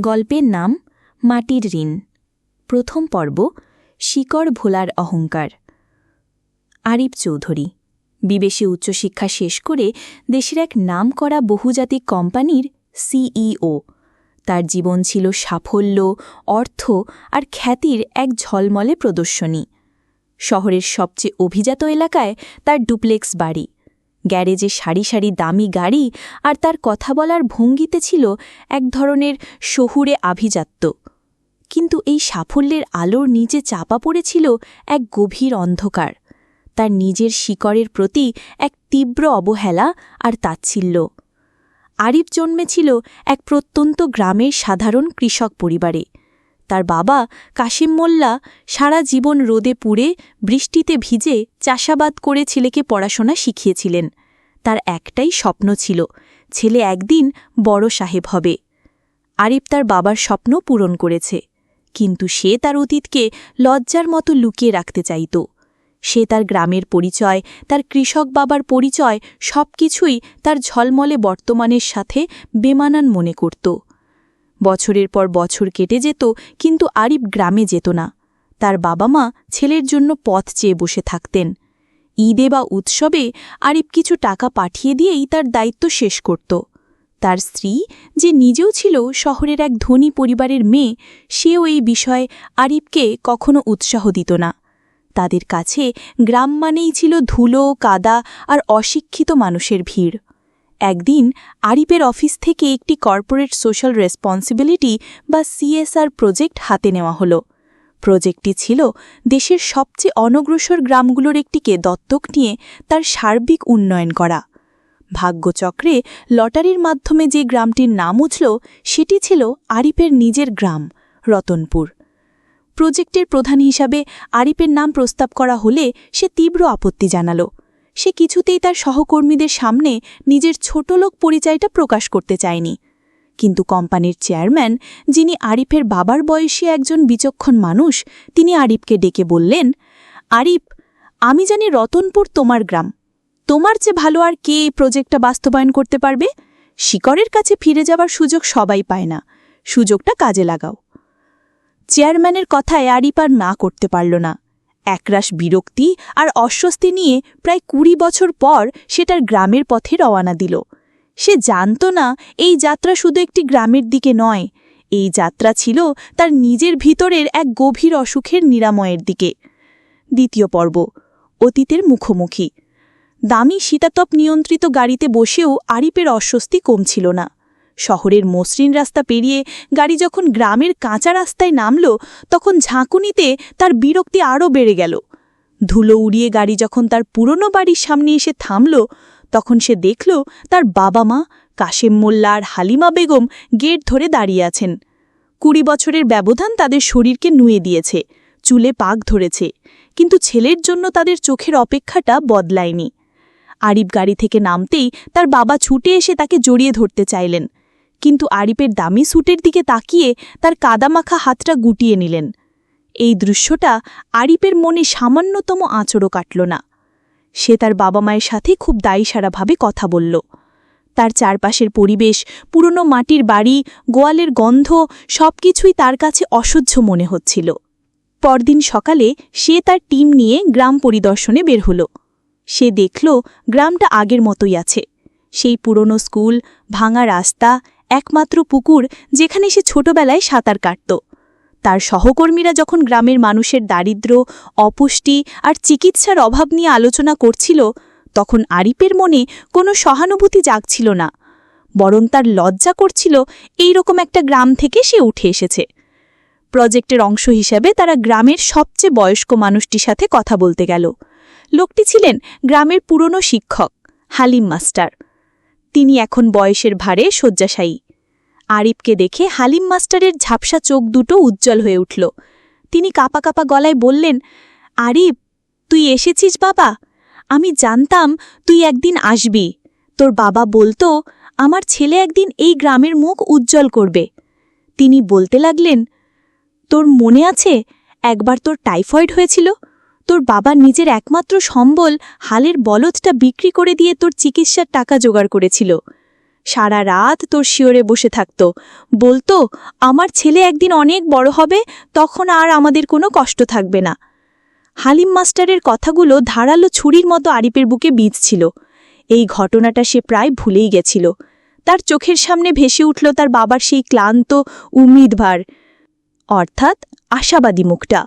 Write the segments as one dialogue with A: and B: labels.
A: গল্পের নাম মাটির ঋণ। প্রথম পর্ব, শিকড় ভোলার অহংকার। আরিফ চৌধুরী, বিবেশে উচ্চশিক্ষা শেষ করে দেশের এক নামকরা বহুজাতিক কোম্পানির সিইও। তার জীবন ছিল সাফল্য, অর্থ আর খ্যাতির এক ঝলমলে প্রদর্শনী। শহরের সবচেয়ে অভিজাত এলাকায় তার ডুপ্লেক্স বাড়ি। গ্যারেজে সারি সারি দামি গাড়ি আর তার কথা বলার ভঙ্গিতে ছিল এক ধরনের শহুরে আভিজাত্য। কিন্তু এই সাফল্যের আলোর নিচে চাপা পড়েছিল এক গভীর অন্ধকার। তার নিজের শিকড়ের প্রতি এক তীব্র অবহেলা আর তাচ্ছিল্য। আরিফ জন্মেছিল এক প্রত্যন্ত গ্রামের সাধারণ কৃষক পরিবারে। তার বাবা কাশিম মোল্লা সারা জীবন রোদে পুড়ে বৃষ্টিতে ভিজে চাষাবাদ করে ছেলেকে পড়াশোনা শিখিয়েছিলেন। তার একটাই স্বপ্ন ছিল, ছেলে একদিন বড় সাহেব হবে। আরিফ তার বাবার স্বপ্ন পূরণ করেছে, কিন্তু সে তার অতীতকে লজ্জার মতো লুকিয়ে রাখতে চাইত। সে তার গ্রামের পরিচয়, তার কৃষক বাবার পরিচয় সব কিছুই তার ঝলমলে বর্তমানের সাথে বেমানান মনে করত। বছরের পর বছর কেটে যেত, কিন্তু আরিফ গ্রামে যেত না। তার বাবা মা ছেলের জন্য পথ চেয়ে বসে থাকতেন। ঈদে বা উৎসবে আরিফ কিছু টাকা পাঠিয়ে দিয়েই তার দায়িত্ব শেষ করত। তার স্ত্রী, যে নিজেও ছিল শহরের এক ধনী পরিবারের মেয়ে, সেও এই বিষয়ে আরিফকে কখনো উৎসাহ দিত না। তাদের কাছে গ্রাম মানেই ছিল ধুলো, কাদা আর অশিক্ষিত মানুষের ভিড়। একদিন আরিফের অফিস থেকে একটি কর্পোরেট সোশ্যাল রেসপন্সিবিলিটি বা সিএসআর প্রজেক্ট হাতে নেওয়া হলো। প্রজেক্টটি ছিল দেশের সবচেয়ে অনগ্রসর গ্রামগুলোর একটিকে দত্তক নিয়ে তার সার্বিক উন্নয়ন করা। ভাগ্যচক্রে লটারির মাধ্যমে যে গ্রামটির নাম উঠল, সেটি ছিল আরিফের নিজের গ্রাম, রতনপুর। প্রজেক্টের প্রধান হিসাবে আরিফের নাম প্রস্তাব করা হলে সে তীব্র আপত্তি জানাল। সে কিছুতেই তার সহকর্মীদের সামনে নিজের ছোটলোক পরিচয়টা প্রকাশ করতে চায়নি। কিন্তু কোম্পানির চেয়ারম্যান, যিনি আরিফের বাবার বয়সী একজন বিচক্ষণ মানুষ, তিনি আরিফকে ডেকে বললেন, আরিফ, আমি জানি রতনপুর তোমার গ্রাম। তোমার চেয়ে ভালো আর কে এই প্রজেক্টটা বাস্তবায়ন করতে পারবে? শিকরের কাছে ফিরে যাবার সুযোগ সবাই পায় না। সুযোগটা কাজে লাগাও চেয়ারম্যানের কথায় আরিফ আর না করতে পারল না। একরাশ বিরক্তি আর অস্বস্তি নিয়ে প্রায় কুড়ি বছর পর সেটার গ্রামের পথে রওয়ানা দিল। সে জানত না এই যাত্রা শুধু একটি গ্রামের দিকে নয়, এই যাত্রা ছিল তার নিজের ভিতরের এক গভীর অসুখের নিরাময়ের দিকে। দ্বিতীয় পর্ব, অতীতের মুখোমুখি। দামি শীতাতপ নিয়ন্ত্রিত গাড়িতে বসেও আরিপের অস্বস্তি কমছিল না। শহরের মসৃণ রাস্তা পেরিয়ে গাড়ি যখন গ্রামের কাঁচা রাস্তায় নামল, তখন ঝাঁকুনিতে তার বিরক্তি আরও বেড়ে গেল। ধুলো উড়িয়ে গাড়ি যখন তার পুরনো বাড়ির সামনে এসে থামল, তখন সে দেখল তার বাবা মা কাশেম মোল্লা আর হালিমা বেগম গেট ধরে দাঁড়িয়ে আছেন। কুড়ি বছরের ব্যবধান তাদের শরীরকে নুয়ে দিয়েছে, চুলে পাক ধরেছে, কিন্তু ছেলের জন্য তাদের চোখের অপেক্ষাটা বদলায়নি। আরিফ গাড়ি থেকে নামতেই তার বাবা ছুটে এসে তাকে জড়িয়ে ধরতে চাইলেন। কিন্তু আরিফের দামি স্যুটের দিকে তাকিয়ে তার কাদামাখা হাতটা গুটিয়ে নিলেন। এই দৃশ্যটা আরিফের মনে সামান্যতম আঁচড়ও কাটল না। সে তার বাবা মায়ের সাথে খুব দায়ীসারাভাবে কথা বলল। তার চারপাশের পরিবেশ, পুরনো মাটির বাড়ি, গোয়ালের গন্ধ, সবকিছুই তার কাছে অসহ্য মনে হচ্ছিল। পরদিন সকালে সে তার টিম নিয়ে গ্রাম পরিদর্শনে বের হল। সে দেখল গ্রামটা আগের মতোই আছে। সেই পুরনো স্কুল, ভাঙা রাস্তা একমাত্র পুকুর যেখানে সে ছোটবেলায় সাঁতার কাটত। তার সহকর্মীরা যখন গ্রামের মানুষের দারিদ্র, অপুষ্টি আর চিকিৎসার অভাব নিয়ে আলোচনা করছিল, তখন আরিপের মনে কোনো সহানুভূতি জাগছিল না। বরং তার লজ্জা করছিল এই রকম একটা গ্রাম থেকে সে উঠে এসেছে। প্রজেক্টের অংশ হিসেবে তারা গ্রামের সবচেয়ে বয়স্ক মানুষটির সাথে কথা বলতে গেল। লোকটি ছিলেন গ্রামের পুরনো শিক্ষক, হালিম মাস্টার। তিনি এখন বয়সের ভারে শয্যাশায়ী। আরিফকে দেখে হালিম মাস্টারের ঝাপসা চোখ দুটো উজ্জ্বল হয়ে উঠল। তিনি কাপা কাপা গলায় বললেন, আরিফ, তুই এসেছিস বাবা? আমি জানতাম তুই একদিন আসবি। তোর বাবা বলতো, আমার ছেলে একদিন এই গ্রামের মুখ উজ্জ্বল করবে। তিনি বলতে লাগলেন, তোর মনে আছে একবার তোর টাইফয়েড হয়েছিল? তোর বাবা নিজের একমাত্র সম্বল হালের বলদটা বিক্রি করে দিয়ে তোর চিকিৎসার টাকা জোগাড় করেছিল। সারা রাত তোর শিওরে বসে থাকতো। বলতো, আমার ছেলে একদিন অনেক বড় হবে, তখন আর আমাদের কোনো কষ্ট থাকবে না। হালিম মাস্টারের কথাগুলো ধারালো ছুরির মতো আরিপের বুকে ছিল এই ঘটনাটা সে প্রায় ভুলেই গেছিল। তার চোখের সামনে ভেসে উঠল তার বাবার সেই ক্লান্ত উম্মিদভার অর্থাৎ আশাবাদী মুখটা।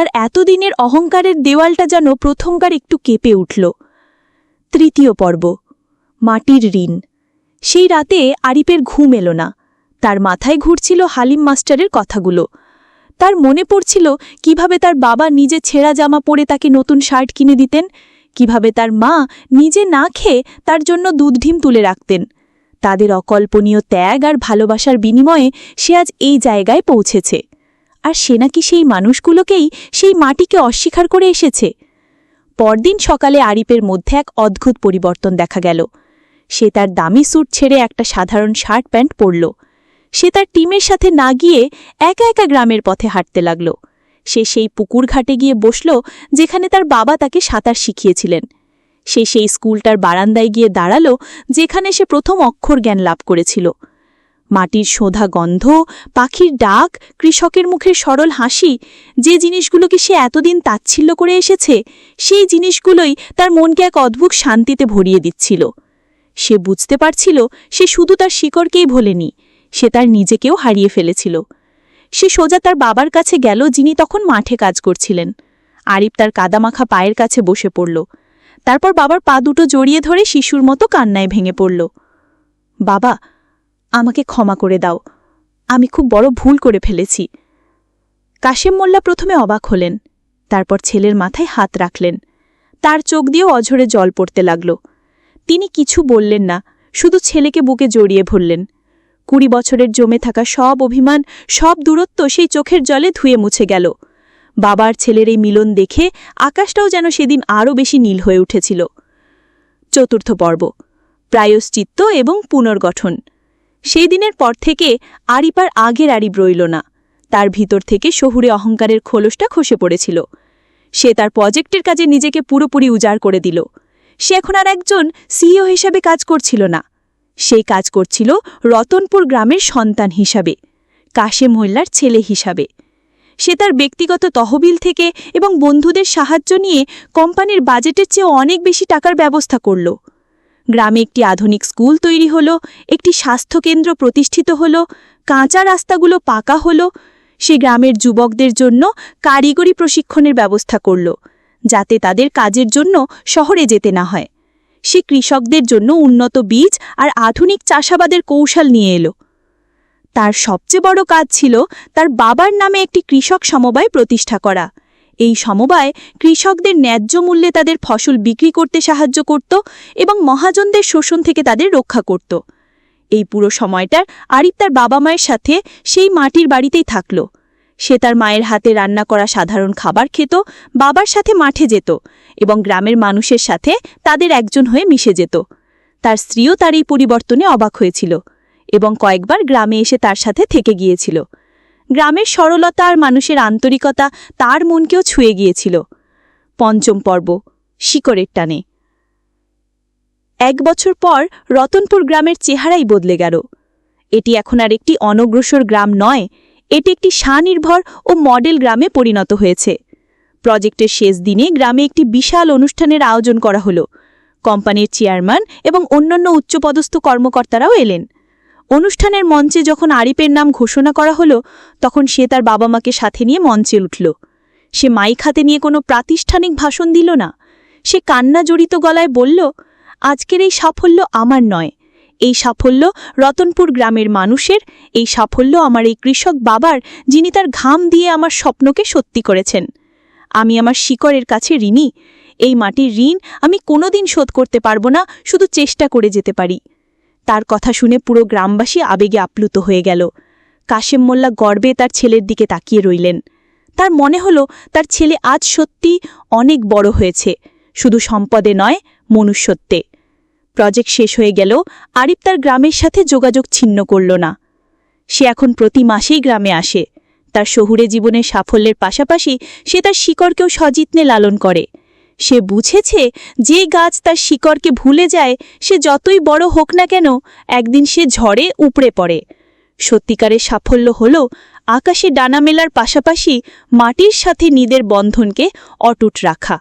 A: তার এতদিনের অহংকারের দেওয়ালটা যেন প্রথমবার একটু কেঁপে উঠল। তৃতীয় পর্ব, মাটির ঋণ। সেই রাতে আরিপের ঘুম এলো না। তার মাথায় ঘুরছিল হালিম মাস্টারের কথাগুলো। তার মনে পড়ছিল, কীভাবে তার বাবা নিজে ছেঁড়া জামা পরে তাকে নতুন শার্ট কিনে দিতেন, কীভাবে তার মা নিজে না খেয়ে তার জন্য দুধ ডিম তুলে রাখতেন। তাদের অকল্পনীয় ত্যাগ আর ভালোবাসার বিনিময়ে সে আজ এই জায়গায় পৌঁছেছে। আর সে নাকি সেই মানুষগুলোকেই সেই মাটিকে অস্বীকার করে এসেছে। পরদিন সকালে আরিপের মধ্যে এক অদ্ভুত পরিবর্তন দেখা গেল। সে তার দামি স্যুট ছেড়ে একটা সাধারণ শার্ট প্যান্ট পরল। সে তার টিমের সাথে না গিয়ে একা একা গ্রামের পথে হাঁটতে লাগল। সে সেই পুকুর ঘাটে গিয়ে বসল, যেখানে তার বাবা তাকে সাঁতার শিখিয়েছিলেন। সে সেই স্কুলটার বারান্দায় গিয়ে দাঁড়াল, যেখানে সে প্রথম অক্ষর জ্ঞান লাভ করেছিল। মাটির সোধা গন্ধ, পাখির ডাক, কৃষকের মুখের সরল হাসি, যে জিনিসগুলোকে সে এতদিন তাচ্ছিল্য করে এসেছে, সেই জিনিসগুলোই তার মনকে এক অদ্ভুত শান্তিতে ভরিয়ে দিচ্ছিল। সে বুঝতে পারছিল সে শুধু তার শিকড়কেই ভোলেনি, সে তার নিজেকেও হারিয়ে ফেলেছিল। সে সোজা তার বাবার কাছে গেল যিনি তখন মাঠে কাজ করছিলেন। আরিফ তার কাদামাখা পায়ের কাছে বসে পড়ল। তারপর বাবার পা দুটো জড়িয়ে ধরে শিশুর মতো কান্নায় ভেঙে পড়ল। বাবা আমাকে ক্ষমা করে দাও। আমি খুব বড় ভুল করে ফেলেছি। কাশেম মোল্লা প্রথমে অবাক হলেন, তারপর ছেলের মাথায় হাত রাখলেন। তার চোখ দিয়েও অঝরে জল পড়তে লাগল। তিনি কিছু বললেন না, শুধু ছেলেকে বুকে জড়িয়ে ভরলেন কুড়ি বছরের জমে থাকা সব অভিমান, সব দূরত্ব সেই চোখের জলে ধুয়ে মুছে গেল। বাবার ছেলের এই মিলন দেখে আকাশটাও যেন সেদিন আরও বেশি নীল হয়ে উঠেছিল। চতুর্থ পর্ব, প্রায়শ্চিত্ত এবং পুনর্গঠন। সেই দিনের পর থেকে আরিপার আগের আরিব রইল না। তার ভিতর থেকে শহুরে অহংকারের খোলসটা খসে পড়েছিল। সে তার প্রজেক্টের কাজে নিজেকে পুরোপুরি উজাড় করে দিল। সে এখন আর একজন সিইও হিসাবে কাজ করছিল না। সেই কাজ করছিল রতনপুর গ্রামের সন্তান হিসাবে কাশেম মোল্লার ছেলে হিসাবে। সে তার ব্যক্তিগত তহবিল থেকে এবং বন্ধুদের সাহায্য নিয়ে কোম্পানির বাজেটের চেয়ে অনেক বেশি টাকার ব্যবস্থা করল। গ্রামে একটি আধুনিক স্কুল তৈরি হল, একটি স্বাস্থ্যকেন্দ্র প্রতিষ্ঠিত হল, কাঁচা রাস্তাগুলো পাকা হল, সে গ্রামের যুবকদের জন্য কারিগরি প্রশিক্ষণের ব্যবস্থা করল, যাতে তাদের কাজের জন্য শহরে যেতে না হয়। সে কৃষকদের জন্য উন্নত বীজ আর আধুনিক চাষাবাদের কৌশল নিয়ে এলো। তার সবচেয়ে বড় কাজ ছিল তার বাবার নামে একটি কৃষক সমবায় প্রতিষ্ঠা করা। এই সমবায় কৃষকদের ন্যায্য মূল্যে তাদের ফসল বিক্রি করতে সাহায্য করত এবং মহাজনদের শোষণ থেকে তাদের রক্ষা করত। এই পুরো সময়টার আরিফ তার বাবা মায়ের সাথে সেই মাটির বাড়িতেই থাকল। সে তার মায়ের হাতে রান্না করা সাধারণ খাবার খেত, বাবার সাথে মাঠে যেত এবং গ্রামের মানুষের সাথে তাদের একজন হয়ে মিশে যেত। তার স্ত্রীও তার এই পরিবর্তনে অবাক হয়েছিল এবং কয়েকবার গ্রামে এসে তার সাথে থেকে গিয়েছিল। গ্রামের সরলতা আর মানুষের আন্তরিকতা তার মনকেও ছুঁয়ে গিয়েছিল। পঞ্চম পর্ব, শিকড়ের টানে। এক বছর পর রতনপুর গ্রামের চেহারাই বদলে গেল। এটি এখন আর একটি অনগ্রসর গ্রাম নয়, এটি একটি স্বনির্ভর ও মডেল গ্রামে পরিণত হয়েছে। প্রজেক্টের শেষ দিনে গ্রামে একটি বিশাল অনুষ্ঠানের আয়োজন করা হলো। কোম্পানির চেয়ারম্যান এবং অন্যান্য উচ্চপদস্থ কর্মকর্তারাও এলেন। অনুষ্ঠানের মঞ্চে যখন আরিপের নাম ঘোষণা করা হলো, তখন সে তার বাবা মাকে সাথে নিয়ে মঞ্চে উঠল। সে মাইক হাতে নিয়ে কোনো প্রাতিষ্ঠানিক ভাষণ দিল না। সে কান্না জড়িত গলায় বলল, আজকের এই সাফল্য আমার নয়। এই সাফল্য রতনপুর গ্রামের মানুষের, এই সাফল্য আমার এই কৃষক বাবার, যিনি তার ঘাম দিয়ে আমার স্বপ্নকে সত্যি করেছেন। আমি আমার শিকড়ের কাছে ঋণী। এই মাটির ঋণ আমি কোনোদিন শোধ করতে পারব না, শুধু চেষ্টা করে যেতে পারি। তার কথা শুনে পুরো গ্রামবাসী আবেগে আপ্লুত হয়ে গেল। কাশেম মোল্লা গর্বে তার ছেলের দিকে তাকিয়ে রইলেন। তার মনে হল তার ছেলে আজ সত্যি অনেক বড় হয়েছে। শুধু সম্পদে নয়, মনুষ্যত্বে। প্রজেক্ট শেষ হয়ে গেল, আরিফ তার গ্রামের সাথে যোগাযোগ ছিন্ন করল না। সে এখন প্রতি মাসেই গ্রামে আসে। তার শহুরে জীবনের সাফল্যের পাশাপাশি সে তার শিকড়কেও সযত্নে লালন করে। সে বুঝেছে যে গাছ তার শিকড়কে ভুলে যায়, সে যতই বড় হোক না কেন, একদিন সে ঝড়ে উপড়ে পড়ে। সত্যিকারের সাফল্য হল, আকাশে ডানা মেলার পাশাপাশি মাটির সাথে নিদের বন্ধনকে অটুট রাখা।